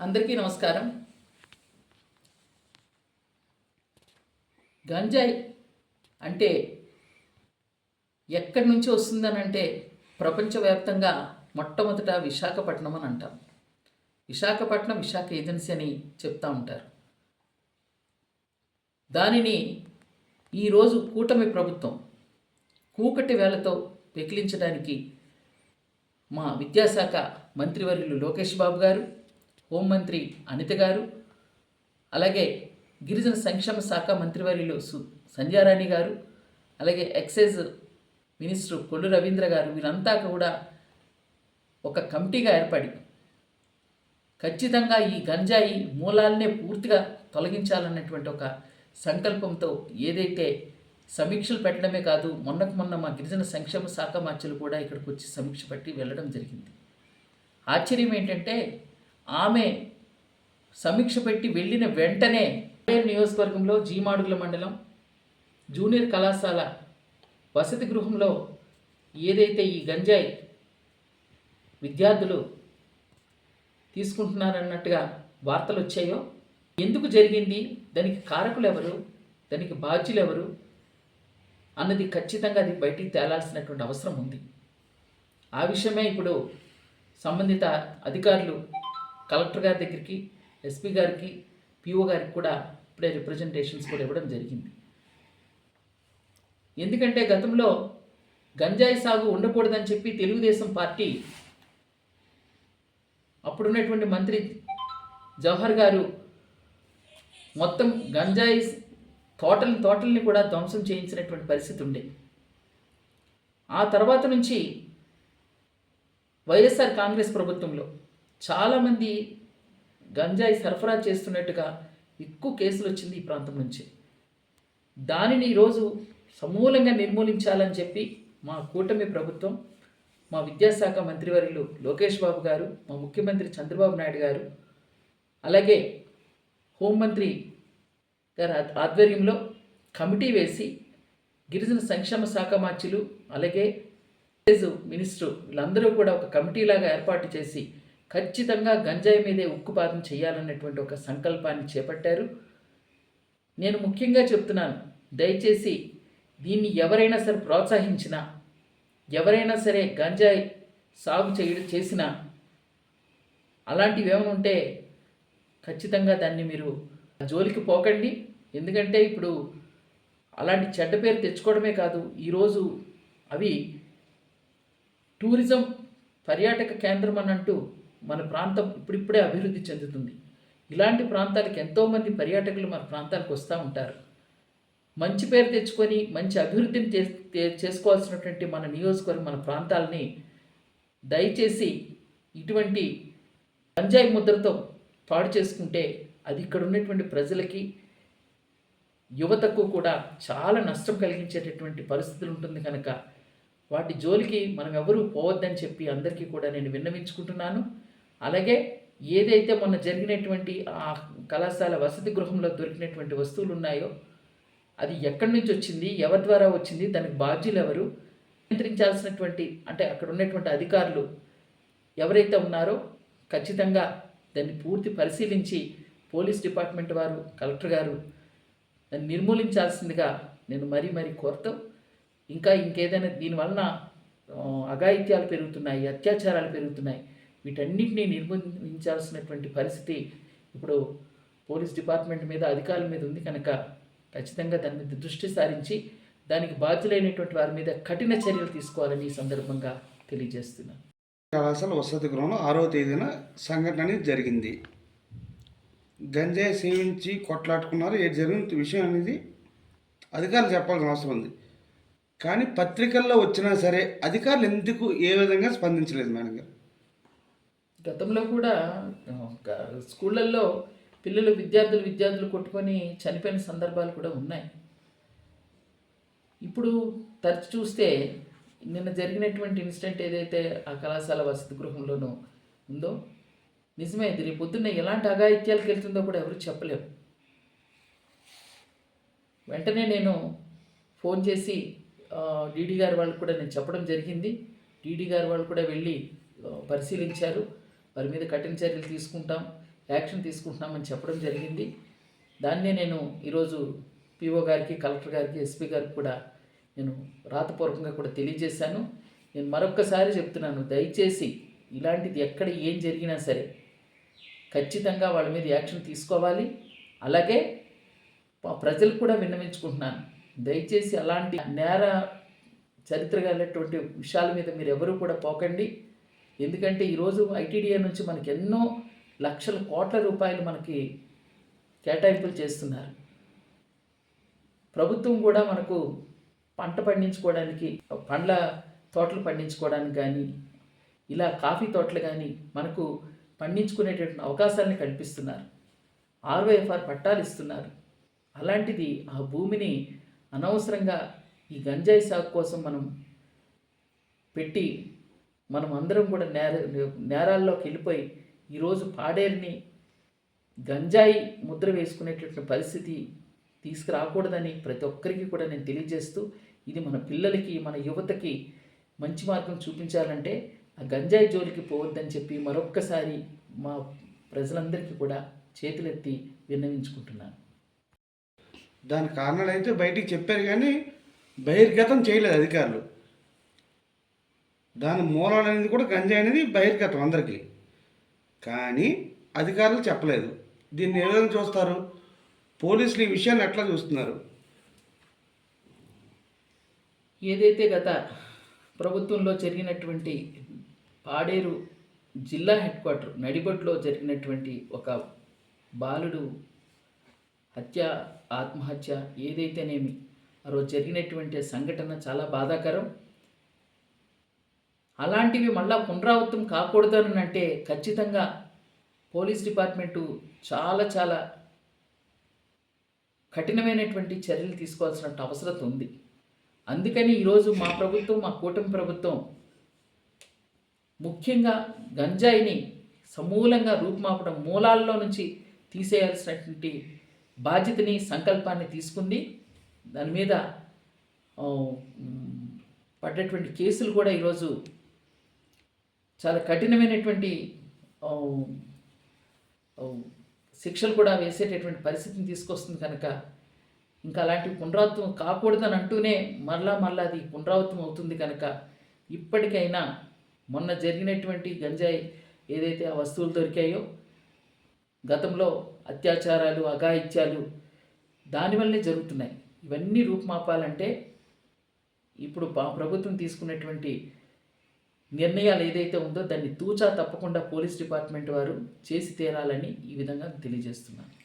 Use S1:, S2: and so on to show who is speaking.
S1: అందరికీ నమస్కారం. గంజాయి అంటే ఎక్కడి నుంచి వస్తుందనంటే ప్రపంచవ్యాప్తంగా మొట్టమొదట విశాఖపట్నం అని అంటాం. విశాఖపట్నం విశాఖ ఏజెన్సీ అని చెప్తా ఉంటారు. దానిని ఈరోజు కూటమి ప్రభుత్వం కూకటి వేళతో పెకిలించడానికి మా విద్యాశాఖ మంత్రివర్యులు లోకేష్ బాబు గారు హోంమంత్రి అనిత గారు అలాగే గిరిజన సంక్షేమ శాఖ మంత్రివర్యులు సు సంధ్యారాణి గారు అలాగే ఎక్సైజ్ మినిస్టర్ కొల్లు రవీంద్ర గారు వీరంతా కూడా ఒక కమిటీగా ఏర్పడి ఖచ్చితంగా ఈ గంజాయి మూలాలనే పూర్తిగా తొలగించాలన్నటువంటి ఒక సంకల్పంతో ఏదైతే సమీక్షలు పెట్టడమే కాదు మొన్నకు మొన్న మా గిరిజన సంక్షేమ శాఖ మార్చులు కూడా ఇక్కడికి వచ్చి సమీక్ష పెట్టి వెళ్ళడం జరిగింది. ఆశ్చర్యం ఏంటంటే ఆమె సమీక్ష పెట్టి వెళ్ళిన వెంటనే నియోజకవర్గంలో జీమాడుగుల మండలం జూనియర్ కళాశాల వసతి గృహంలో ఏదైతే ఈ గంజాయి విద్యార్థులు తీసుకుంటున్నారన్నట్టుగా వార్తలు వచ్చాయో ఎందుకు జరిగింది దానికి కారకులు ఎవరు దానికి బాధ్యులు ఎవరు అన్నది ఖచ్చితంగా అది బయటికి తేలాల్సినటువంటి అవసరం ఉంది. ఆ విషయమే ఇప్పుడు సంబంధిత అధికారులు కలెక్టర్ గారి దగ్గరికి ఎస్పీ గారికి పిఓ గారికి కూడా ఇప్పుడే రిప్రజెంటేషన్స్ కూడా ఇవ్వడం జరిగింది. ఎందుకంటే గతంలో గంజాయి సాగు ఉండకూడదని చెప్పి తెలుగుదేశం పార్టీ అప్పుడున్నటువంటి మంత్రి జవహర్ గారు మొత్తం గంజాయి తోటల తోటల్ని కూడా ధ్వంసం చేయించినటువంటి పరిస్థితి ఉండే. ఆ తర్వాత నుంచి వైఎస్ఆర్ కాంగ్రెస్ ప్రభుత్వంలో చాలామంది గంజాయి సరఫరా చేస్తున్నట్టుగా ఎక్కువ కేసులు వచ్చింది ఈ ప్రాంతం నుంచి. దానిని ఈరోజు సమూలంగా నిర్మూలించాలని చెప్పి మా కూటమి ప్రభుత్వం మా విద్యాశాఖ మంత్రివర్యులు లోకేష్ బాబు గారు మా ముఖ్యమంత్రి చంద్రబాబు నాయుడు గారు అలాగే హోంమంత్రి గారి ఆధ్వర్యంలో కమిటీ వేసి గిరిజన సంక్షేమ శాఖ మార్చులు అలాగే మినిస్టర్ వీళ్ళందరూ కూడా ఒక కమిటీలాగా ఏర్పాటు చేసి ఖచ్చితంగా గంజాయి మీదే ఉక్కుపాతం చేయాలన్నటువంటి ఒక సంకల్పాన్ని చేపట్టారు. నేను ముఖ్యంగా చెప్తున్నాను దయచేసి దీన్ని ఎవరైనా సరే ప్రోత్సహించినా ఎవరైనా సరే గంజాయి సాగు చేయడం చేసినా అలాంటివి ఏమైనా ఉంటే ఖచ్చితంగా దాన్ని మీరు జోలికి పోకండి. ఎందుకంటే ఇప్పుడు అలాంటి చెడ్డ పేరు తెచ్చుకోవడమే కాదు ఈరోజు అవి టూరిజం పర్యాటక కేంద్రం అని అంటూ మన ప్రాంతం ఇప్పుడిప్పుడే అభివృద్ధి చెందుతుంది. ఇలాంటి ప్రాంతాలకు ఎంతోమంది పర్యాటకులు మన ప్రాంతాలకు వస్తూ ఉంటారు. మంచి పేరు తెచ్చుకొని మంచి అభివృద్ధిని చే- చేసుకోవాల్సినటువంటి మన నియోజకవర్గం మన ప్రాంతాలని దయచేసి ఇటువంటి పంజాయి ముద్రతో పాడు చేసుకుంటే అది ఇక్కడ ఉన్నటువంటి ప్రజలకి యువతకు కూడా చాలా నష్టం కలిగించేటటువంటి పరిస్థితులు ఉంటుంది కనుక వాటి జోలికి మనం ఎవరూ పోవద్దని చెప్పి అందరికీ కూడా నేను విన్నవించుకుంటున్నాను. అలాగే ఏదైతే మొన్న జరిగినటువంటి ఆ కళాశాల వసతి గృహంలో దొరికినటువంటి వస్తువులు ఉన్నాయో అది ఎక్కడి నుంచి వచ్చింది ఎవరి ద్వారా వచ్చింది దానికి బాధ్యులు ఎవరు నియంత్రించాల్సినటువంటి అంటే అక్కడ ఉన్నటువంటి అధికారులు ఎవరైతే ఉన్నారో ఖచ్చితంగా దాన్ని పూర్తి పరిశీలించి పోలీస్ డిపార్ట్మెంట్ వారు కలెక్టర్ గారు దాన్ని నిర్మూలించాల్సిందిగా నేను మరీ మరీ కోరుతాం ఇంకా ఇంకేదైనా దీనివలన అఘాయిత్యాలు పెరుగుతున్నాయి అత్యాచారాలు పెరుగుతున్నాయి వీటన్నిటిని నిర్బంధించాల్సినటువంటి పరిస్థితి ఇప్పుడు పోలీస్ డిపార్ట్మెంట్ మీద అధికారుల మీద ఉంది కనుక ఖచ్చితంగా దాని మీద దృష్టి సారించి దానికి బాధ్యులైనటువంటి వారి మీద కఠిన చర్యలు తీసుకోవాలని ఈ సందర్భంగా తెలియజేస్తున్నాను.
S2: కళాశాల వసతి గృహంలో ఆరవ తేదీన సంఘటన అనేది జరిగింది. గంజాయి సేవించి కొట్లాడుకున్నారు ఏ జరిగిన విషయం అనేది అధికారులు చెప్పాల్సిన అవసరం ఉంది. కానీ పత్రికల్లో వచ్చినా సరే అధికారులు ఎందుకు ఏ విధంగా స్పందించలేదు మేడం గారు?
S1: గతంలో కూడా స్కూళ్ళల్లో పిల్లలు విద్యార్థులు విద్యార్థులు కొట్టుకొని చనిపోయిన సందర్భాలు కూడా ఉన్నాయి. ఇప్పుడు తరచు చూస్తే నిన్న జరిగినటువంటి ఇన్సిడెంట్ ఏదైతే ఆ కళాశాల వసతి గృహంలోనూ ఉందో నిజమే ఇది. రేపు పొద్దున్న ఎలాంటి అఘాయిత్యాలకు వెళ్తుందో కూడా ఎవరు చెప్పలేరు. వెంటనే నేను ఫోన్ చేసి డీడీ గారి వాళ్ళు కూడా నేను చెప్పడం జరిగింది. డీడీ గారు వాళ్ళు కూడా వెళ్ళి పరిశీలించారు. వారి మీద కఠిన చర్యలు తీసుకుంటాం యాక్షన్ తీసుకుంటున్నామని చెప్పడం జరిగింది. దాన్నే నేను ఈరోజు పిఓ గారికి కలెక్టర్ గారికి ఎస్పీ గారికి కూడా నేను రాతపూర్వకంగా కూడా తెలియజేశాను. నేను మరొక్కసారి చెప్తున్నాను దయచేసి ఇలాంటిది ఎక్కడ ఏం జరిగినా సరే ఖచ్చితంగా వాళ్ళ మీద యాక్షన్ తీసుకోవాలి. అలాగే ప్రజలు కూడా విన్నవించుకుంటున్నాను దయచేసి అలాంటి నేర చరిత్ర కలిగినటువంటి విషయాల మీద మీరు ఎవరూ కూడా పోకండి. ఎందుకంటే ఈరోజు ఐటీడీఏ నుంచి మనకి ఎన్నో లక్షల కోట్ల రూపాయలు మనకి కేటాయింపులు చేస్తున్నారు. ప్రభుత్వం కూడా మనకు పంట పండించుకోవడానికి పండ్ల తోటలు పండించుకోవడానికి కానీ ఇలా కాఫీ తోటలు కానీ మనకు పండించుకునేటటువంటి అవకాశాలను కల్పిస్తున్నారు. ఆర్వైఎఫ్ఆర్ పట్టాలు ఇస్తున్నారు. అలాంటిది ఆ భూమిని అనవసరంగా ఈ గంజాయి సాగు కోసం మనం పెట్టి మనం అందరం కూడా నేర నేరాల్లోకి వెళ్ళిపోయి ఈరోజు పాడేరుని గంజాయి ముద్ర వేసుకునేటటువంటి పరిస్థితి తీసుకురాకూడదని ప్రతి ఒక్కరికి కూడా నేను తెలియజేస్తూ ఇది మన పిల్లలకి మన యువతకి మంచి మార్గం చూపించాలంటే ఆ గంజాయి జోలికి పోవద్దని చెప్పి మరొక్కసారి మా ప్రజలందరికీ కూడా చేతులెత్తి విన్నవించుకుంటున్నాను.
S2: దాని కారణాలు అయితే బయటికి చెప్పారు కానీ బహిర్గతం చేయలేదు అధికారులు. దాని మూలాలు అనేది కూడా గంజాయి అనేది బహిర్గతం అందరికీ. కానీ అధికారులు చెప్పలేదు. దీన్ని ఏ విధంగా చూస్తారు? పోలీసులు ఈ విషయాన్ని ఎట్లా చూస్తున్నారు?
S1: ఏదైతే గత ప్రభుత్వంలో జరిగినటువంటి పాడేరు జిల్లా హెడ్ క్వార్టర్ నడిబొడ్లో జరిగినటువంటి ఒక బాలుడు హత్య ఆత్మహత్య ఏదైతేనేమి ఆ రోజు జరిగినటువంటి సంఘటన చాలా బాధాకరం. అలాంటివి మళ్ళా పునరావృతం కాకూడదని అంటే ఖచ్చితంగా పోలీస్ డిపార్ట్మెంటు చాలా చాలా కఠినమైనటువంటి చర్యలు తీసుకోవాల్సిన అవసరం ఉంది. అందుకని ఈరోజు మా ప్రభుత్వం మా కూటమి ప్రభుత్వం ముఖ్యంగా గంజాయిని సమూలంగా రూపుమాపడం మూలాల్లో నుంచి తీసేయాల్సినటువంటి బాధ్యతని సంకల్పాన్ని తీసుకుంది. దాని మీద పడ్డటువంటి కేసులు కూడా ఈరోజు చాలా కఠినమైనటువంటి శిక్షలు కూడా వేసేటటువంటి పరిస్థితిని తీసుకొస్తుంది కనుక. ఇంకా అలాంటి పునరావృతం కాకూడదని అంటూనే మరలా మరలా అది పునరావృతం అవుతుంది కనుక. ఇప్పటికైనా మొన్న జరిగినటువంటి గంజాయి ఏదైతే ఆ వస్తువులు దొరికాయో గతంలో అత్యాచారాలు అఘాయిత్యాలు దానివల్లనే జరుగుతున్నాయి. ఇవన్నీ రూపుమాపాలంటే ఇప్పుడు పా- ప్రభుత్వం తీసుకున్నటువంటి నిర్ణయాలు ఏదైతే ఉందో దాన్ని తూచా తప్పకుండా పోలీస్ డిపార్ట్మెంట్ వారు చేసి తీరాలని ఈ విధంగా తెలియజేస్తున్నాను